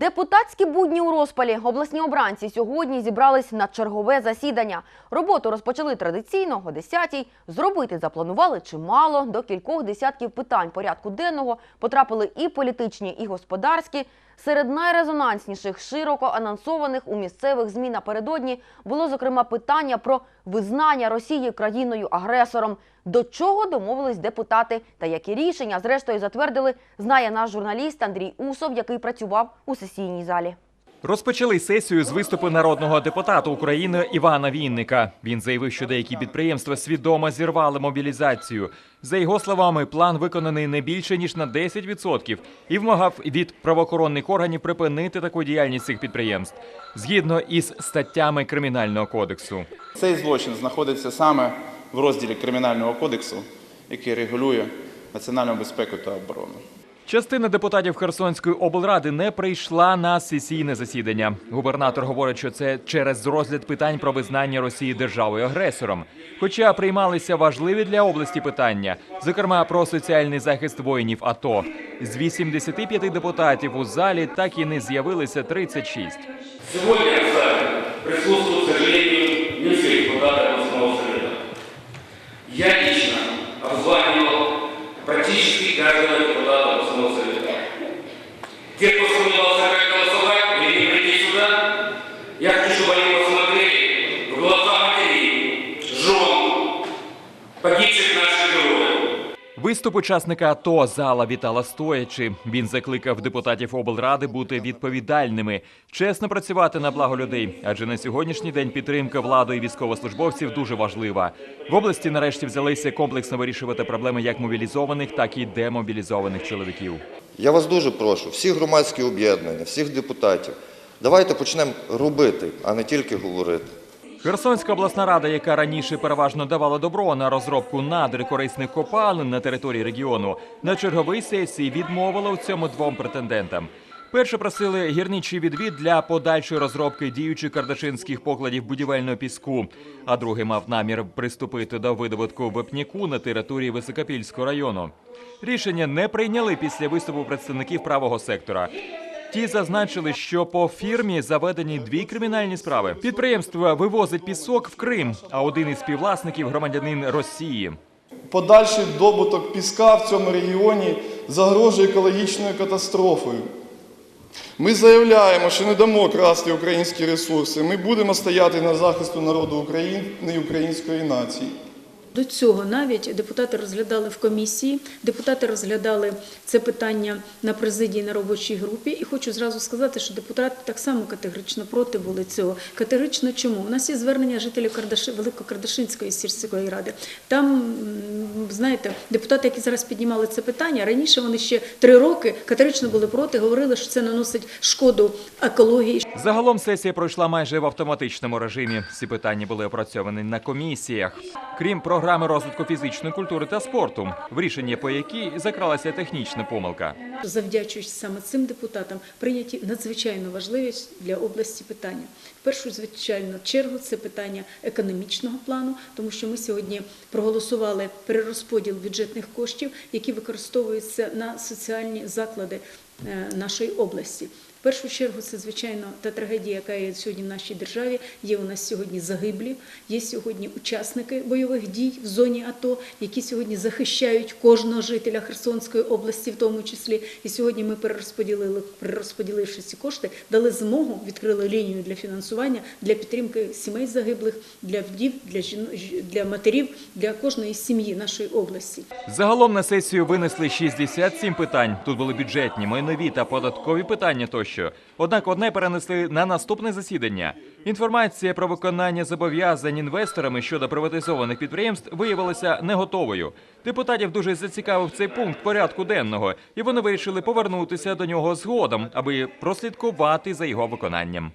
Депутатські будні у розпалі. Обласні обранці сьогодні зібрались на чергове засідання. Роботу розпочали традиційно о 10-й. Зробити запланували чимало. До кількох десятків питань порядку денного потрапили і політичні, і господарські. Серед найрезонансніших, широко анонсованих у місцевих ЗМІ напередодні було зокрема питання про визнання Росії країною-агресором. До чого домовились депутати та які рішення, зрештою, затвердили, знає наш журналіст Андрій Усов, який працював у сесійній залі. Розпочали сесію з виступу народного депутата України Івана Вінника. Він заявив, що деякі підприємства свідомо зірвали мобілізацію. За його словами, план виконаний не більше ніж на 10% і вимагав від правоохоронних органів припинити таку діяльність цих підприємств згідно із статтями кримінального кодексу. Цей злочин знаходиться саме в розділі Кримінального кодексу, який регулює національну безпеку та оборону. Частина депутатів Херсонської облради не прийшла на сесійне засідання. Губернатор говорить, що це через розгляд питань про визнання Росії державою агресором. Хоча приймалися важливі для області питання, зокрема про соціальний захист воїнів АТО. З 85 депутатів у залі так і не з'явилися 36. Сегодня в зале присутствуют, к сожалению, не все депутаты областного совета. Я лично обзванивал практически каждого депутата областного совета. Виступ учасника АТО зала вітала стоячи. Він закликав депутатів облради бути відповідальними, чесно працювати на благо людей. Адже на сьогоднішній день підтримка влади і військовослужбовців дуже важлива. В області нарешті взялися комплексно вирішувати проблеми як мобілізованих, так і демобілізованих чоловіків. Я вас дуже прошу, всі громадські об'єднання, всіх депутатів, давайте почнемо робити, а не тільки говорити. Херсонська обласна рада, яка раніше переважно давала добро на розробку надр корисних копалин на території регіону, на черговій сесії відмовила у цьому двом претендентам. Перше просили гірничий відвід для подальшої розробки діючих кардашинських покладів будівельного піску, а другий мав намір приступити до видобутку вапняку на території Високопільського району. Рішення не прийняли після виступу представників правого сектора. Ті зазначили, що по фірмі заведені дві кримінальні справи. Підприємство вивозить пісок в Крим, а один із співвласників громадянин Росії. Подальший добуток піска в цьому регіоні загрожує екологічною катастрофою. Ми заявляємо, що не дамо красти українські ресурси. Ми будемо стояти на захисту народу України і української нації. До цього навіть депутати розглядали в комісії, депутати розглядали це питання на президії на робочій групі. І хочу зразу сказати, що депутати так само категорично проти були цього. Категорично чому? У нас є звернення жителів Кардаши, Великокардашинської сільської ради. Там, знаєте, депутати, які зараз піднімали це питання, раніше вони ще три роки категорично були проти, говорили, що це наносить шкоду екології, Загалом сесія пройшла майже в автоматичному режимі. Всі питання були опрацьовані на комісіях. Крім програми розвитку фізичної культури та спорту, в рішенні по якій закралася технічна помилка. Завдячуючи саме цим депутатам, прийняті надзвичайно важливі для області питання. В першу звичайно чергу це питання економічного плану, тому що ми сьогодні проголосували перерозподіл бюджетних коштів, які використовуються на соціальні заклади е, нашої області. В першу чергу це звичайно та трагедія, яка є сьогодні в нашій державі. Є у нас сьогодні загиблі, є сьогодні учасники бойових дій в зоні АТО, які сьогодні захищають кожного жителя Херсонської області, в тому числі. І сьогодні ми перерозподілили, перерозподіливши ці кошти, дали змогу, відкрили лінію для фінансування для підтримки сімей загиблих, для вдів, для жіно, ж- для матерів, для кожної сім'ї нашої області. Загалом на сесію винесли 67 питань. Тут були бюджетні, майнові та податкові питання тощо. Однак одне перенесли на наступне засідання. Інформація про виконання зобов'язань інвесторами щодо приватизованих підприємств виявилася не готовою. Депутатів дуже зацікавив цей пункт порядку денного, і вони вирішили повернутися до нього згодом, аби прослідкувати за його виконанням.